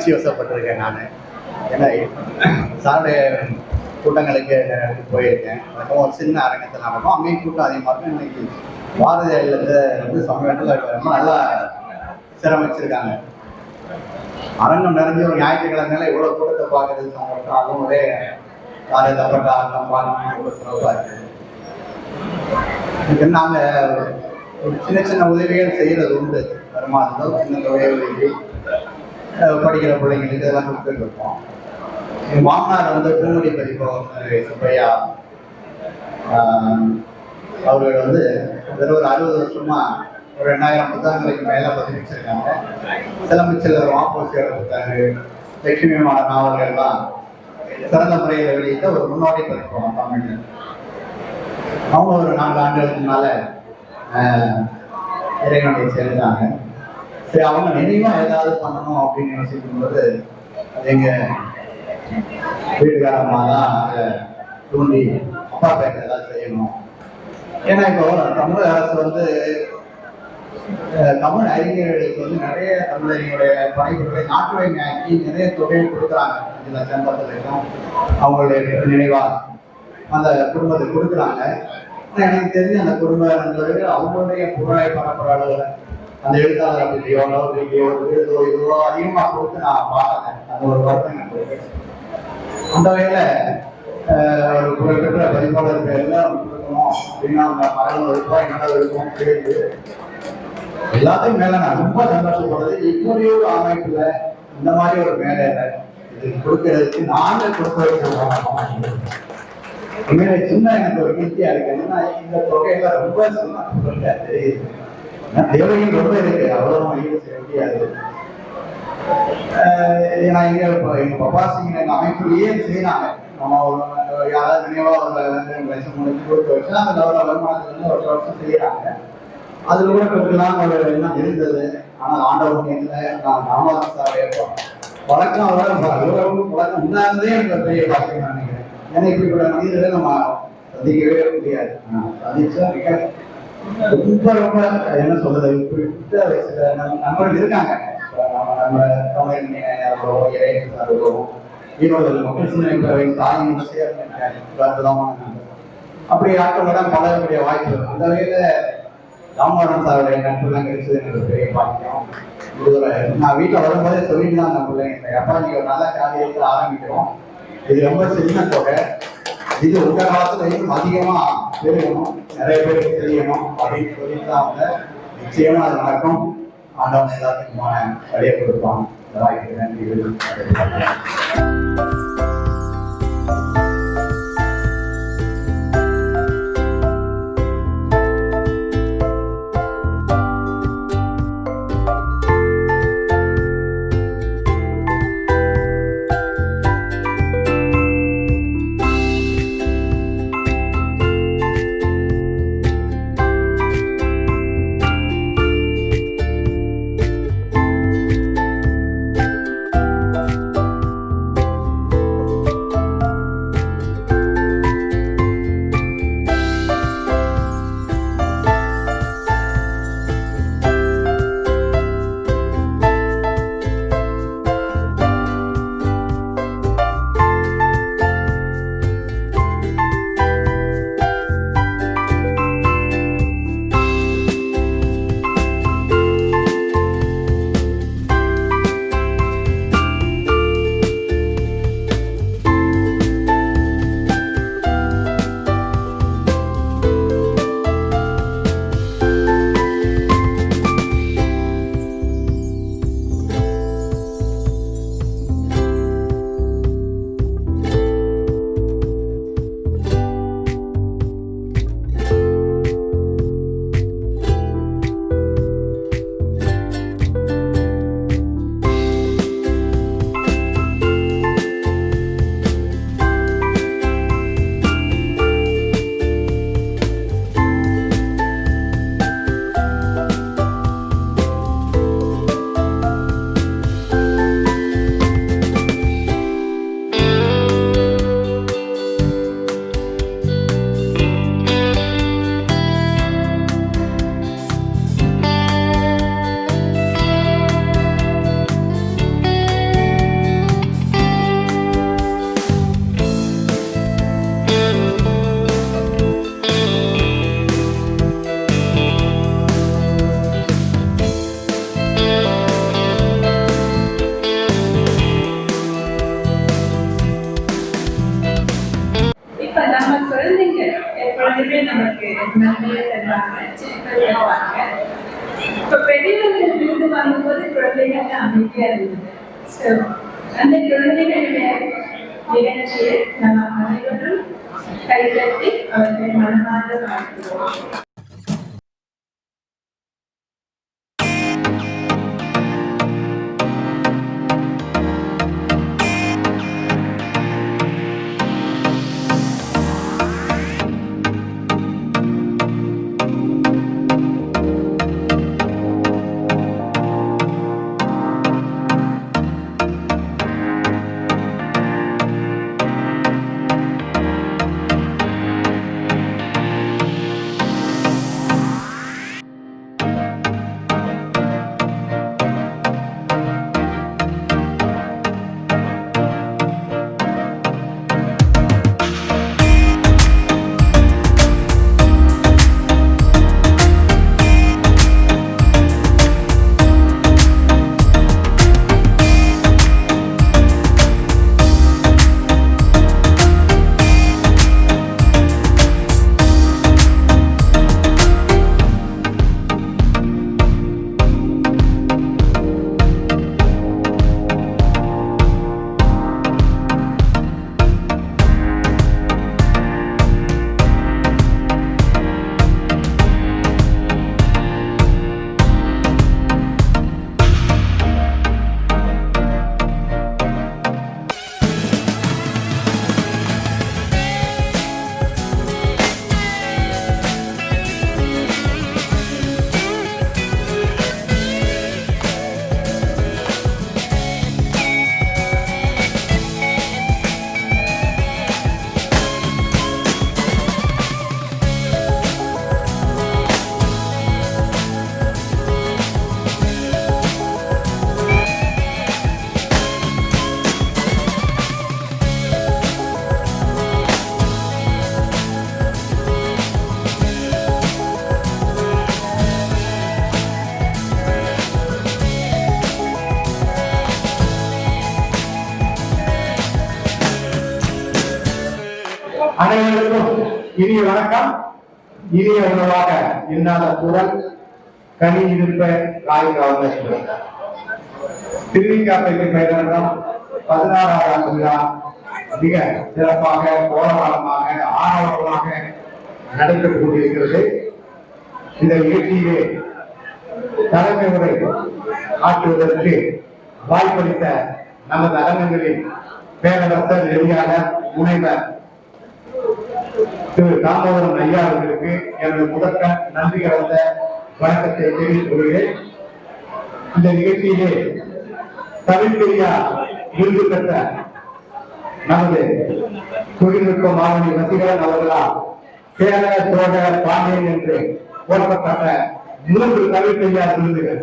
உணர்ச்சி வசப்பட்டிருக்கேன் நான். ஏன்னா சாருடைய கூட்டங்களுக்கு போயிருக்கேன். ஒரு சின்ன அரங்கத்தில் நடக்கும் அங்கேயும் கூட்டம் அதிகமாக இருக்கும். இன்னைக்கு பாரதியிலேருந்து வந்து சமயத்தில் ரொம்ப நல்லா சிரமிச்சிருக்காங்க. அரங்கம் நிறைஞ்ச ஒரு ஞாயிற்றுக்கிழமையில இவ்வளோ கூட்டத்தை பார்க்கறது சந்தோஷம் அதுவும் ஒரே காலை தப்பட்ட ஆட்டம் பாருங்க. சிறப்பாக இருக்குது நாங்கள் ஒரு சின்ன சின்ன உதவிகள் செய்கிறது உண்டு. வருமானம் சின்ன தொகை உதவி படிக்கிற பிள்ளைங்களுக்கு இதெல்லாம் கொடுத்துட்டு இருக்கோம் எங்கள் மாமனார் வந்து பூங்குடி பதிப்பவர் சுப்பையா அவர்கள் வந்து இதில் ஒரு அறுபது வருஷமா ஒரு ரெண்டாயிரம் புத்தகங்களுக்கு மேலே பதிவிச்சிருக்காங்க சிலம்புச்சில்லர் வாப்போசியோட புத்தகங்கள் லட்சுமியமான நாவல்கள்லாம் சிறந்த முறையில் வெளியிட்ட ஒரு முன்னோடி பதிப்பகம் தமிழ் அவங்க ஒரு நான்கு ஆண்டுகளுக்கு மேலே இறைவனை சேர்ந்தாங்க. சரி அவங்க நினைவா ஏதாவது பண்ணணும் அப்படின்னு யோசிக்கும் போது அது எங்க வீட்டுக்காரம்மா தான் அதை தூண்டி அப்பா பேர் ஏதாவது செய்யணும். ஏன்னா இப்போ தமிழக அரசு வந்து தமிழ் அறிஞர்களுக்கு வந்து நிறைய தமிழறிஞருடைய பணிகளை நாட்டுடைமையாக்கி நிறைய தொகையை கொடுக்குறாங்க. இதில் லட்சம் அவங்களுடைய நினைவா அந்த குடும்பத்தை கொடுக்குறாங்க. எனக்கு தெரிஞ்சு அந்த குடும்பங்கிறது அவங்களுடைய புகழை பரப்புற அந்த எழுத்தாளர் அப்படியோ ஒரு விருதோ இதுவோ அதிகமாக கொடுத்து நான் பார்த்தேன். அந்த ஒரு வருத்தம் எனக்கு அந்த வகையில் ஒரு குறிப்பிட்ட பதிப்பாளர் பேர்ல கொடுக்கணும் அப்படின்னா அவங்க மரணம் விருப்பம் என்னோட இருக்கும் கேட்டு எல்லாத்தையும் மேல நான் ரொம்ப சந்தோஷப்படுறது இப்படி ஒரு அமைப்புல இந்த மாதிரி ஒரு மேடையில இது கொடுக்கறதுக்கு நாங்கள் கொடுக்க வைக்கிறோம் உண்மையில சின்ன எனக்கு ஒரு கீர்த்தியா இருக்கு. என்னன்னா இந்த தொகையில ரொம்ப சின்ன தெரியுது தேவைகள் ரொம்ப இருக்கு. அவ்வளவு ஈடு செய்ய முடியாது. நான் எங்க பப்பா எங்க அமைப்புலயே செய்யறாங்க. நம்ம யாராவது நினைவா ஒரு ரெண்டு லட்சம் கொடுத்து வச்சா அந்த லெவலில் ஒரு வருஷம் செய்யறாங்க. அதுல கூட கொடுக்கலாம் ஒரு எண்ணம் இருந்தது. ஆனா ஆண்டவன் இல்லை நான் ராமதாஸ் சார் ஏற்போம். வழக்கம் அவரோட வழக்கம் எனக்கு பெரிய பாக்கியம் நினைக்கிறேன். ஏன்னா இப்படிப்பட்ட மனிதர்களை நம்ம சந்திக்கவே முடியாது. சந்திச்சா மிக ரொம்ப ரொம்ப என்ன சொல்றது? குறிப்பிட்ட வயசுல நண்பர்கள் இருக்காங்க. நம்ம தமிழ் அவர்களோ ஈரோடு மக்கள் சிந்தனை தாயின் சேர்ந்தாங்க அப்படி ஆட்களோட பழகக்கூடிய வாய்ப்பு அந்த வகையில ராமநாதன் சாருடைய நட்புலாம் கிடைச்சது எனக்கு பெரிய பாக்கியம். நான் வீட்டில் வரும்போதே சொல்லிட்டு தான் அந்த பிள்ளைங்க எப்பா நீங்க ஒரு நல்ல காரியத்தை ஆரம்பிக்கிறோம். இது ரொம்ப சின்ன தொகை. இது உங்க காலத்துலையும் அதிகமா பெருகணும் நிறைய பேருக்கு தெரியணும். அப்படின்னு சொல்லிட்டு அவங்க நிச்சயமா அது நடக்கும். ஆண்டவன் எல்லாத்துக்குமான வழியை கொடுப்பான். வாய்ப்பு நன்றி. நன்மையை தருவாங்க சிரிப்பை தருவாங்க இப்ப பெரியவர்கள் விருது வாங்கும்போது குழந்தைகள் அமைதியா இருந்தது. So, அந்த குழந்தைகளுடைய நிகழ்ச்சியை அனைவரும் கைதட்டி அவர்களை மனமார்ந்த வாழ்த்துவோம். இனிய வணக்கம். இனிய உணவாக இல்லாத குரல் கனி இருப்ப காய் காவல் திருவிக்காப்பைக்கு பெயரிடம் பதினாறாவது விழா. மிக சிறப்பாக கோலவாளமாக ஆரவாரமாக நடைபெற்றுக் கொண்டிருக்கிறது இந்த நிகழ்ச்சியிலே தலைமை உரை ஆற்றுவதற்கு வாய்ப்பளித்த நமது அரங்கங்களின் பேரரசர் நெறியாளர் முனைவர் திரு தாமோதரன் ஐயா அவர்களுக்கு எனது முதற்க நன்றி கலந்த வணக்கத்தை தெரிவித்துக் கொள்கிறேன். இந்த நிகழ்ச்சியிலே தமிழ் பெரியா விருது பெற்ற நமது தொழில்நுட்ப மாணவி வசீகரன் அவர்களால் சேர சோழ பாண்டியன் என்று போற்றப்பட்ட மூன்று தமிழ் பெரியார் விருதுகள்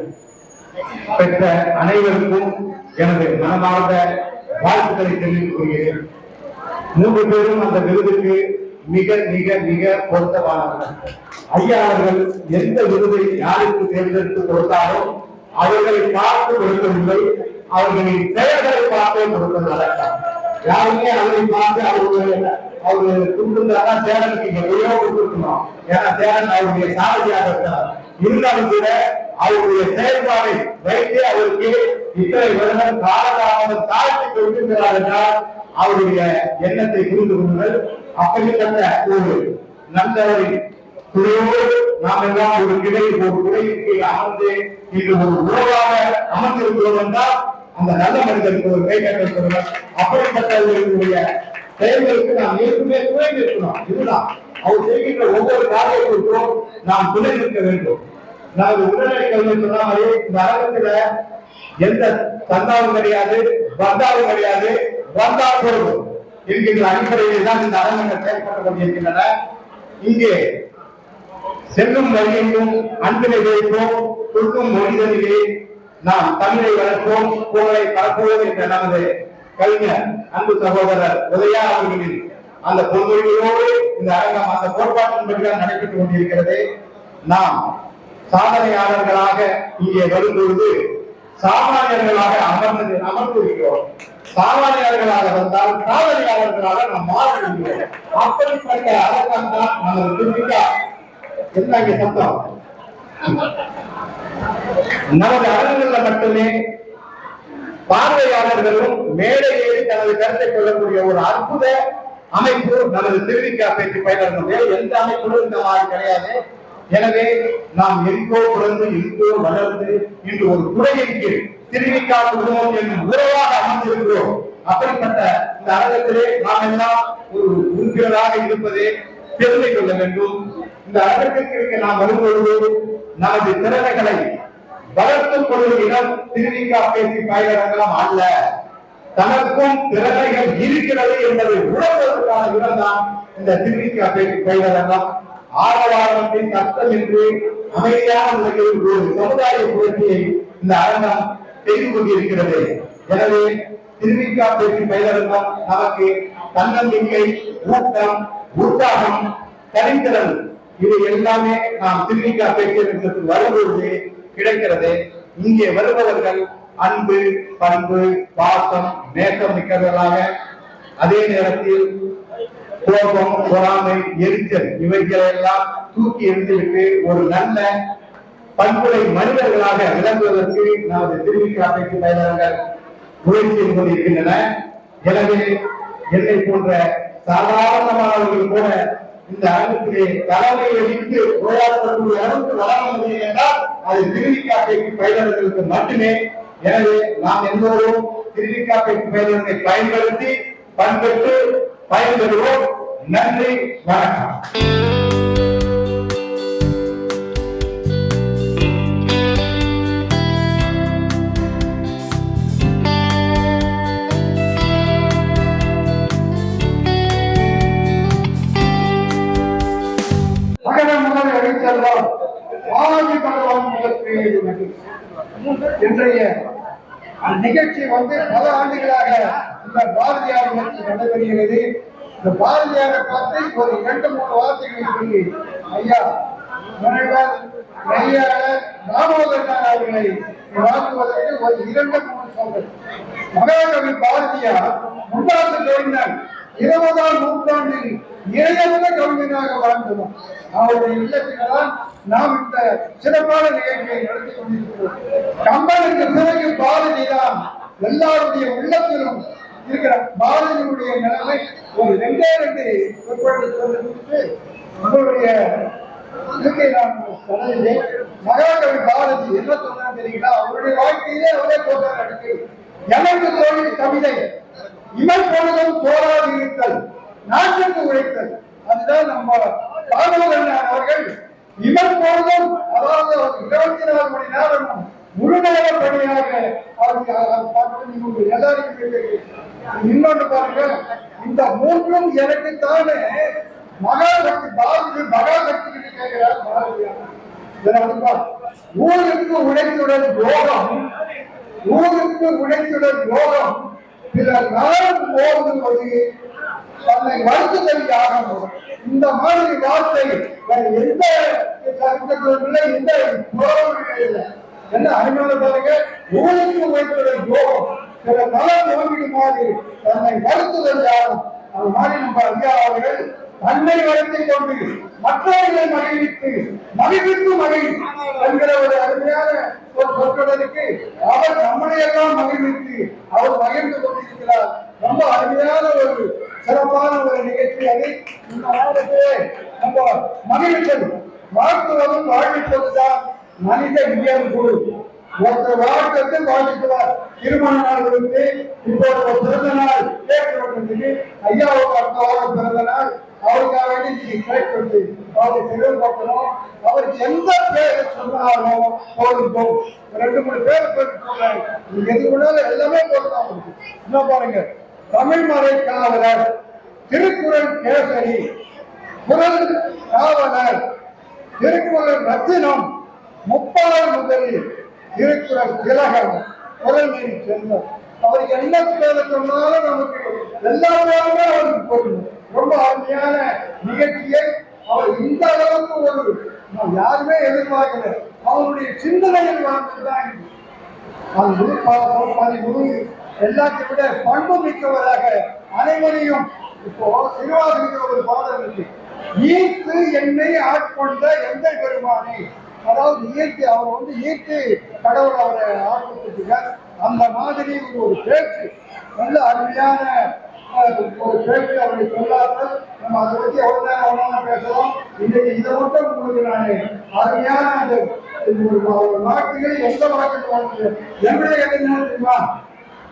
பெற்ற அனைவருக்கும் எனது மனமார்ந்த வாழ்த்துக்களை தெரிவித்துக் கொள்கிறேன். மூன்று பேரும் அந்த விருதுக்கு மிக மிக மிக பொருத்தமானவர்கள். ஐயா அவர்கள் எந்த விருதை யாருக்கு தேர்ந்தெடுத்து கொடுத்தாலும் அவர்களை பார்த்து கொடுக்கவில்லை. அவர்களின் பெயர்களை பார்த்தே கொடுப்பது யாருமே அவரை பார்த்து அவர்கள் அவரு கொடுத்திருந்தாதான் சேரனுக்கு இங்க வெளியே கொடுத்துருக்கணும் ஏன்னா சேரன் அவருடைய சாரதியாக இருக்கிறார். இருந்தாலும் கூட அவருடைய செயல்பாடை வைத்து அவருக்கு இத்தனை வருடம் காலதாமதம் தாழ்த்தி கொடுத்திருக்கிறார் என்றால் அவருடைய எண்ணத்தை புரிந்து கொள்ளுங்கள். அப்படிப்பட்ட ஒரு நல்லவரை துறையோடு நாம் எல்லாம் ஒரு கிளை ஒரு குறைக்கு அமர்ந்து இன்று ஒரு உறவாக அமர்ந்திருக்கிறோம் என்றால் அந்த நல்ல மனிதனுக்கு ஒரு கை கட்டல் அப்படிப்பட்டவர்களுடைய செயல்களுக்கு நாம் ஏற்கனவே துணை நிற்கணும் இதுதான். அவர் செய்கின்ற ஒவ்வொரு காரியத்திற்கும் நாம் துணை நிற்க வேண்டும். நமது உடனடி கல்வி சொன்ன மாதிரி இந்த அரங்கத்துல எந்த தந்தாவும் கிடையாது வந்தாவும் கிடையாது வந்தா போதும் என்கின்ற அடிப்படையில் தான் இந்த அரங்கங்கள் செயல்பட்டுக் கொண்டிருக்கின்றன. இங்கே செல்லும் வழியெங்கும் அன்பினை வைப்போம் கொடுக்கும் மொழிகளிலே நாம் தமிழை வளர்ப்போம் புகழை பரப்புவோம் என்ற நமது கவிஞர் அன்பு சகோதரர் உதயா அவர்களின் அந்த பொன்மொழிகளோடு இந்த அரங்கம் அந்த கோட்பாட்டின்படிதான் நடைபெற்றுக் கொண்டிருக்கிறது. நாம் சாதனையாளர்களாக இங்கே வரும்பொழுது சாமானியர்களாக அமர்ந்து அமர்ந்திருக்கிறோம். சாமானியர்களாக வந்தால் சாதனையாளர்களாக நாம் மாற அப்படிப்பட்ட அரசாங்கம் தான் நமது திருவிழா. என்ன சத்தம்? நமது அரங்குகளில் மட்டுமே பார்வையாளர்களும் மேடையேறி தனது கருத்தை கொள்ளக்கூடிய ஒரு அற்புத அமைப்பு நமது திருவிக்கா பேச்சு பயனர்கள் எந்த அமைப்பு இந்த மாதிரி கிடையாது. எனவே நாம் எங்கோ பிறந்து எங்கோ வளர்ந்து இன்று ஒரு குறையின் திருவிக்கா குடும்பம் என்னும் உறவாக அமைந்திருக்கிறோம். அப்படிப்பட்ட இந்த அரங்கத்திலே நாம் எல்லாம் ஒரு உறுப்பினராக இருப்பதே பெருமை கொள்ள வேண்டும். இந்த அரங்கத்திற்கு நாம் வரும்பொழுது நமது திறமைகளை வளர்த்துக் கொள்ளும் இடம் திருவிக்கா பேசி பயிரங்கலாம் அல்ல. தனக்கும் திறமைகள் இருக்கிறது என்பதை உணர்வதற்கான இடம்தான் இந்த திருவிக்கா பேசி பயிலரங்கம் ஆரவாரத்தின் கஷ்டம் என்று அமைதியான முறையில் ஒரு சமுதாய புரட்சியை இந்த அரங்கம் செய்து கொண்டிருக்கிறது. எனவே திருவிக்கா பேச்சு பயிலரங்கம் நமக்கு தன்னம்பிக்கை ஊக்கம் உற்சாகம் தனித்திறன் இது எல்லாமே நாம் திருவிக்கா பேச்சு வரும்பொழுது கிடைக்கிறது. இங்கே வருபவர்கள் அன்பு பண்பு பாசம் நேசம் மிக்கவர்களாக அதே நேரத்தில் கோபம் பொறாமை எரிச்சல் இவைகளை எல்லாம் தூக்கி எறிந்துவிட்டு ஒரு நல்ல பண்புடை மனிதர்களாக விளங்குவதற்கு நமது திருவிக்கா பேச்சு பயிலர்கள் முயற்சி செய்து கொண்டிருக்கின்றன. எனவே என்னை போன்ற சாதாரணமானவர்கள் கூட இந்த அரங்கத்திலே தலைமை அடித்து போராடக்கூடிய அளவுக்கு வளர முடியும் என்றால் அது திருவிக்காப்பைக்கு பயிலர்களுக்கு மட்டுமே. எனவே நாம் எல்லோரும் திருவிக்காப்பைக்கு பயிலர்களை பயன்படுத்தி பண்பெற்று பயன்பெறுவோம். நன்றி வணக்கம். இன்றைய நிகழ்ச்சி வந்து பல ஆண்டுகளாக இந்த பாரதியார் நடைபெறுகிறது. இந்த பாரதியாரை பார்த்து ஒரு ரெண்டு மூணு வார்த்தைகளை சொல்லி ஐயா முனைவர் ஐயார ராமோதரன் அவர்களை வாழ்த்துவதற்கு ஒரு இரண்டு மூணு சொல்றது மகாகவி பாரதியார் முன்னாள் கவிஞர் இருபதாம் நூற்றாண்டில் இறையற்ற கவிஞனாக வாழ்ந்தவர். அவருடைய இல்லத்தில்தான் நாம் இந்த சிறப்பான நிகழ்ச்சியை நடத்தி கொண்டிருக்கிறோம். கம்பனுக்கு பிறகு பாரதி தான் எல்லாருடைய உள்ளத்திலும் இருக்கிற பாரதியினுடைய நிலைமை ஒரு ரெண்டே ரெண்டு சொற்பொழிவு சொல்லிட்டு உங்களுடைய இதுக்கை நான் சொன்னதில்லை மகாகவி பாரதி என்ன சொன்னா தெரியுங்களா? அவருடைய வாழ்க்கையிலே அவரே போட்டார் அடுத்து எனக்கு தோழில் கவிதை இமை பொழுதும் போராடி இருத்தல். நாட்டுக்கு உழைத்தல். அதுதான் நம்ம காதலன் அவர்கள் இமை பொழுதும் அதாவது அவர் இருபத்தி நாலு மணி நேரம் முழு நேர பணியாக அவருக்கு அவர் எல்லாருக்கும் இன்னொன்று பாருங்க. இந்த மூன்றும் எனக்கு தானே. மகாபக்தி பாரதி மகாபக்தி கேட்கிறார் பாரதியார் ஊருக்கு உழைத்துடன் யோகம். ஊருக்கு உழைத்துடன் யோகம். சில நாள் போகும்போது தன்னை வருத்துதல் இந்த மாதிரி வார்த்தை எந்த சட்டத்திலும் இல்லை எந்த இல்லை. என்ன அருமையான பாருங்க. ஊருக்கு உழைத்துடன் யோகம். பிற நலம் நோக்கிடு மாதிரி தன்னை வருத்துதல் யாரும் அது மாதிரி நம்ம ஐயா அவர்கள் தன்னை வளர்த்துக் கொண்டு மற்றவர்களை மகிழ்வித்து மகிழ்வித்து மகிழ் என்கிற ஒரு அருமையான ஒரு சொற்றொடருக்கு அவர் நம்மளை எல்லாம் மகிழ்வித்து அவர் மகிழ்ந்து கொண்டிருக்கிறார். ரொம்ப அருமையான ஒரு சிறப்பான ஒரு நிகழ்ச்சி அது. இந்த நேரத்திலே நம்ம மகிழ்ச்சல் வாழ்த்துவதும் வாழ்விப்பதுதான் மனித இயல்பு ஒருத்தர் வாழ்க்கை வாழ்த்துக்கிறார் திருமண நாள்களுக்கு இப்போது ஒரு பிறந்த நாள் கேட்க வேண்டியது ஐயாவுக்கு அடுத்த வாரம் பிறந்த நாள் அவருக்காக வேண்டி நீங்க கேட்கறது அவருக்கு தெளிவுபடுத்தணும் அவருக்கு எந்த பேரை சொன்னாலும் போதும். போதும் ரெண்டு மூணு பேர் பேர் சொல்றாங்க நீங்க எது வேணாலும் எல்லாமே போடலாம் அவருக்கு. என்ன பாருங்க. தமிழ் காவலர் திருக்குறள் கேசரி குரல் காவலர் திருக்குறள் ரத்தினம் முப்பாளர் முதலில் திருக்குறள் திலகம் குரல் நெறி செல்வம் அவர் என்ன பேரை சொன்னாலும் நமக்கு எல்லா பேருமே அவருக்கு போடணும் ரொம்ப அருமையான நிகழ்ச்சியை அவர் இந்த அளவுக்கு ஒரு யாருமே எதிர்பார்க்கல. அவருடைய சிந்தனையில் வாழ்ந்ததுதான் இது. அது குரு பாசம் விட பண்பு மிக்கவராக அனைவரையும் இப்போ சிறுவாசனிக்கிற ஒரு பாடல் இருக்கு. ஈர்த்து என்னை ஆட்கொண்ட எந்த பெருமானே அதாவது இயற்கை அவரை வந்து இயற்கை கடவுள் அவரை ஆட்கொண்டிருக்கார் அந்த மாதிரி ஒரு ஒரு பேச்சு. நல்ல அருமையான ஒரு பேச்சு அவரை சொல்லாமல் நம்ம அதை பத்தி எவ்வளவு நேரம் வேணாலும் பேசலாம் இன்னைக்கு இதை மட்டும் உங்களுக்கு நான் அருமையான அந்த ஒரு வாக்குகளை எந்த வாக்கு வாழ்க்கை என்னுடைய என்ன தெரியுமா?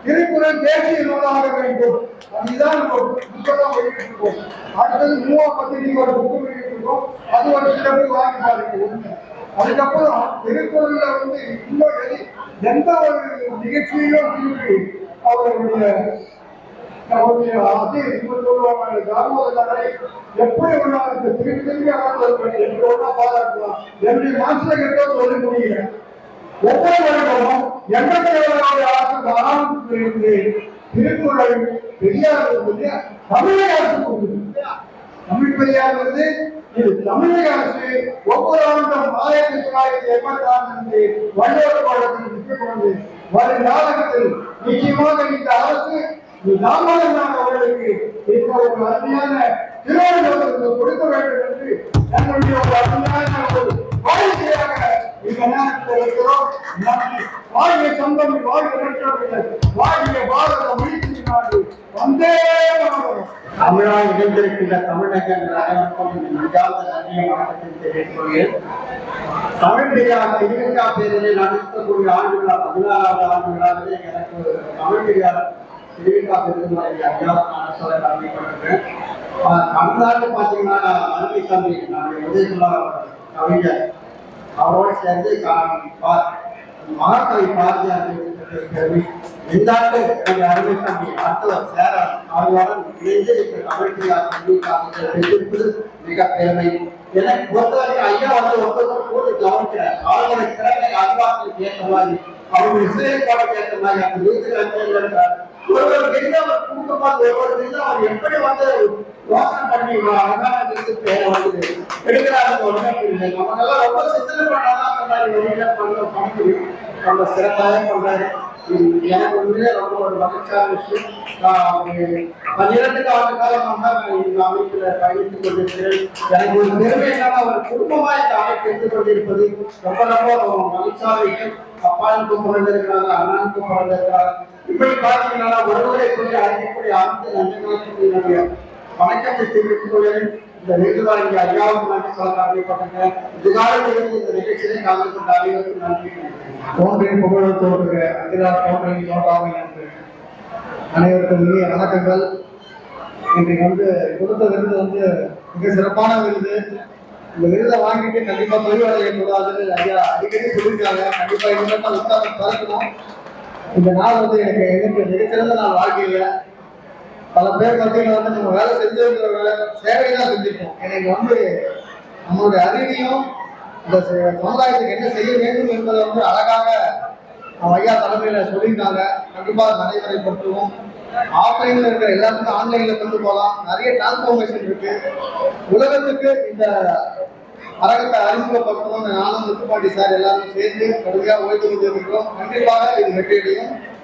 திருக்குறள் தேசிய நூலாக வேண்டும். அதுதான் நம்ம புத்தகம் வெளியிட்டிருக்கோம். அடுத்தது மூவா பத்திரிகை ஒரு புக்கு வெளியிட்டிருக்கோம். அது ஒரு சிறப்பு வாங்கி பாருங்க அதுக்கப்புறம் திருக்குறள்ல வந்து இன்னும் எந்த ஒரு நிகழ்ச்சியிலும் திரும்பி அவருடைய அவருடைய அது சொல்லுவாங்க. தாமோதரனை எப்படி ஒன்றாலும் திருப்பி திருப்பி ஆட்கள் எப்படி ஒன்றா பாராட்டலாம்? எப்படி மாசத்துல கிட்ட சொல்ல முடியல ஒவ்வொரு வருடமும் எண்பத்தி ஏழாவது ஆண்டு திருக்குறள் பெரியார் வந்து தமிழக அரசு தமிழ் பெரியார் வந்து இது தமிழக அரசு ஒவ்வொரு ஆண்டும் ஆயிரத்தி தொள்ளாயிரத்தி எண்பத்தி ஆண்டு வள்ளுவர் பாடத்தில் விட்டுக்கொண்டு வரும் காலகட்டத்தில் நிச்சயமாக இந்த அரசு தாமதமான அவர்களுக்கு இப்போ ஒரு அருமையான திருவள்ளுவர் கொடுக்க வேண்டும் என்று எங்களுடைய ஒரு அருமையான ஒரு வாடிக்கையாக இந்த நேரத்தில் இருக்கிறோம் பெற்றவர்கள் வாழ்க பாரத மொழிக்கு நாடு வந்தே தமிழால் இணைந்திருக்கின்ற தமிழகங்கள் அனைவருக்கும் நன்றாக நன்றியை வணக்கத்தை தெரிவித்துக் கொள்கிறேன் தமிழ் பெரியார் திருவிழா பேரில் நடத்தக்கூடிய ஆண்டுகளா பதினாறாவது ஆண்டுகளாகவே எனக்கு தமிழ் சொல்ல பார்த்தீங்கன்னா அருமை தம்பி நம்முடைய கவிஞர் அவரோடு சேர்ந்து கா- மகாகவி பாரதியார் இருக்கிறது இந்த ஆண்டு அருமை தம்பி அடுத்தவர் சேர அவர்களுடன் இணைந்து இந்த தமிழ் பெரியார் கல்விக்காக பெற்றிருப்பது மிக பெருமை. எனக்கு பொறுத்தவரைக்கும் ஐயா வந்து ஒருத்தர் போட்டு கவனிக்கிறார். அவர்களுடைய திறமை அறிவாற்றலுக்கு ஏற்ற மாதிரி அவருடைய செயல்பாடுக்கு ஏற்ற மாதிரி அந்த வீட்டுக்கு இருக்கிறார் ஒருவர் விருது அவர் அவர் எப்படி வந்து யோசனை பண்ணி அதனால அழகான வந்து நம்ம நல்லா ரொம்ப சிந்தனை பண்ணாதான் பண்ண முடியும் சிறப்பாக பண்றாரு. எனக்கு உண்மையிலே ரொம்ப ஒரு மகிழ்ச்சியான விஷயம். பன்னிரண்டு ஆண்டு காலமாக நான் இந்த அமைப்பில் பயணித்துக் கொண்டிருக்கிறேன். எனக்கு ஒரு பெருமை என்னன்னா ஒரு குடும்பமாக இந்த அமைப்பு எடுத்துக் கொண்டிருப்பது ரொம்ப ரொம்ப மகிழ்ச்சியான விஷயம். அப்பாவுக்கும் பிறந்திருக்கிறாங்க அண்ணனுக்கும் பிறந்த இப்படி பார்த்தீங்கன்னா ஒருவரை கொண்டு அழைக்கக்கூடிய அனைத்து நன்றி என்னுடைய வணக்கத்தை தெரிவித்துக் கொள்கிறேன். இந்த விருதுதான் இங்கே ஐயாவுக்கு நன்றி சொல்ல காரணப்பட்டேன் இதுகாலத்திலிருந்து இந்த நிகழ்ச்சியை கலந்து கொண்ட அனைவருக்கும் நன்றி. தோன்றின் புகழ் தோன்றுக அகிலார் தோன்றின் தோன்றாமை என்று அனைவருக்கும் இனிய வணக்கங்கள். இன்றைக்கு வந்து கொடுத்த விருது வந்து மிக சிறப்பான விருது. இந்த விருதை வாங்கிட்டு கண்டிப்பா தொழிலாளர் கூடாதுன்னு ஐயா அடிக்கடி சொல்லியிருக்காங்க. கண்டிப்பா இந்த உற்சாகம் பறக்கணும் இந்த நாள் வந்து எனக்கு எனக்கு மிகச்சிறந்த நாள் வாழ்க்கையில. பல பேர் மத்தியில் வந்து நம்ம வேலை செஞ்சிருக்கிற வேலை சேவை தான் செஞ்சிருக்கோம். எனக்கு வந்து நம்மளுடைய அறிவையும் இந்த ச- சமுதாயத்துக்கு என்ன செய்ய வேண்டும் என்பதை வந்து அழகாக ஐயா தலைமையில சொல்லியிருக்காங்க. கண்டிப்பாக நடைமுறைப்படுத்துவோம். ஆஃப்லைன்ல இருக்கிற எல்லாத்துக்கும் ஆன்லைன்ல கொண்டு போகலாம். நிறைய டிரான்ஸ்ஃபார்மேஷன் இருக்கு. உலகத்துக்கு இந்த அரங்கத்தை அறிமுகப்படுத்தணும் நானும் முத்துப்பாட்டி சார் எல்லாரும் சேர்ந்து கடுமையாக உழைத்து கொண்டிருக்கிறோம். கண்டிப்பாக இது வெற்றியடையும்.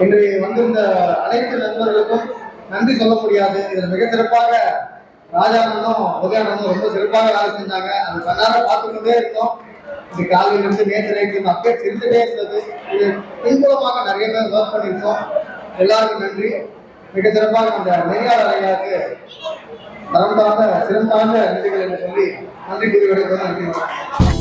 இன்று வந்திருந்த அனைத்து நண்பர்களுக்கும் நன்றி சொல்ல முடியாது. இதுல மிக சிறப்பாக ராஜானந்தும் உதயானந்தும் ரொம்ப சிறப்பாக வேலை செஞ்சாங்க. அது கண்ணார பார்த்துக்கிட்டே இருக்கோம். இது காலையில இருந்து நேற்று நைட்டு அப்டேட் இருந்துட்டே இருந்தது. இது பின்புலமாக நிறைய பேர் ஒர்க் பண்ணியிருக்கோம். எல்லாருக்கும் நன்றி. மிக சிறப்பாக அந்த நெறியாளர் ஐயாவுக்கு தரம் தாழ்ந்த சிறந்தாழ்ந்த நன்றிகள் என்று சொல்லி நன்றி கூறி விடைபெறும் நன்றி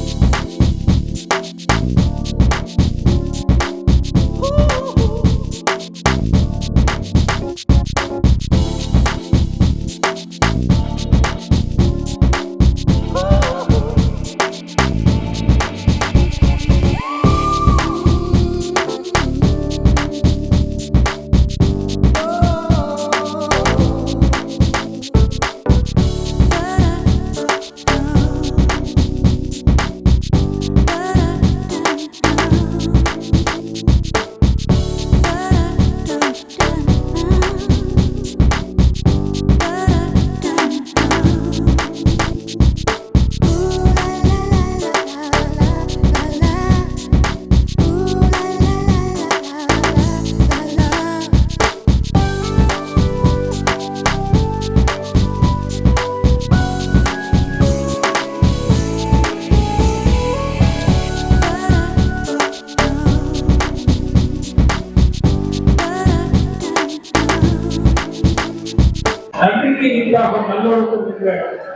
நல்லொழுக்கம்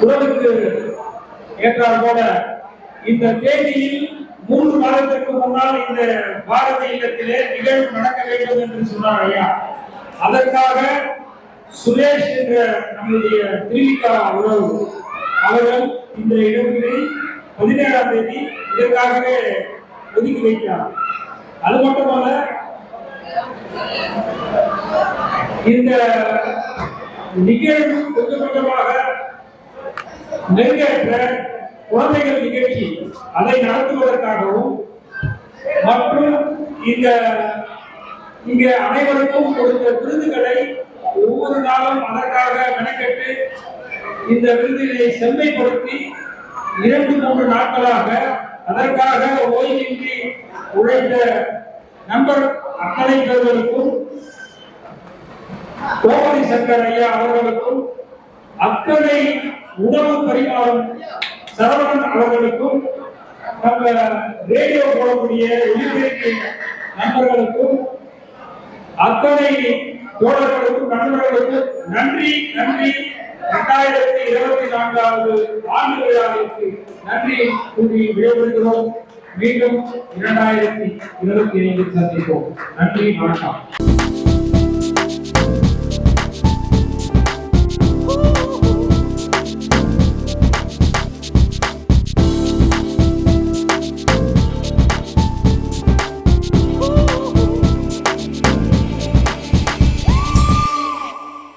குரலுக்கு ஏற்றால் போல இந்த தேதியில் மூன்று மாதத்திற்கு முன்னால் இந்த பாரத இல்லத்திலே நிகழ்வு நடக்க வேண்டும் என்று சொன்னார் ஐயா. அதற்காக சுரேஷ் என்ற நம்முடைய திருவிக்கா உறவு அவர்கள் இந்த இடத்தை பதினேழாம் தேதி இதற்காகவே ஒதுக்கி வைக்கிறார். அது மட்டுமல்ல இந்த நிகழ்வு கொஞ்சம் கொஞ்சமாக நெருங்கேற்ற குழந்தைகள் நிகழ்ச்சி அதை நடத்துவதற்காகவும் மற்றும் இந்த இங்க அனைவருக்கும் கொடுத்த விருதுகளை ஒவ்வொரு நாளும் அதற்காக மெனக்கெட்டு இந்த விருதினை செம்மைப்படுத்தி இரண்டு மூன்று நாட்களாக அதற்காக ஓய்வின்றி உழைத்த நண்பர் அத்தனை பேர்களுக்கும் கோமதி சங்கர் ஐயா அவர்களுக்கும் அக்கறை உணவு பரிமாறும் சரவணன் அவர்களுக்கும் நம்ம ரேடியோ போடக்கூடிய ஒளிபெருக்கி நண்பர்களுக்கும் அத்தனை தோழர்களுக்கும் நண்பர்களுக்கும் நன்றி நன்றி. இரண்டாயிரத்தி இருபத்தி நான்காவது ஆண்டு விழாவிற்கு நன்றி கூறி விடைபெறுகிறோம். மீண்டும் இரண்டாயிரத்தி இருபத்தி ஐந்தில் சந்திப்போம். நன்றி வணக்கம்.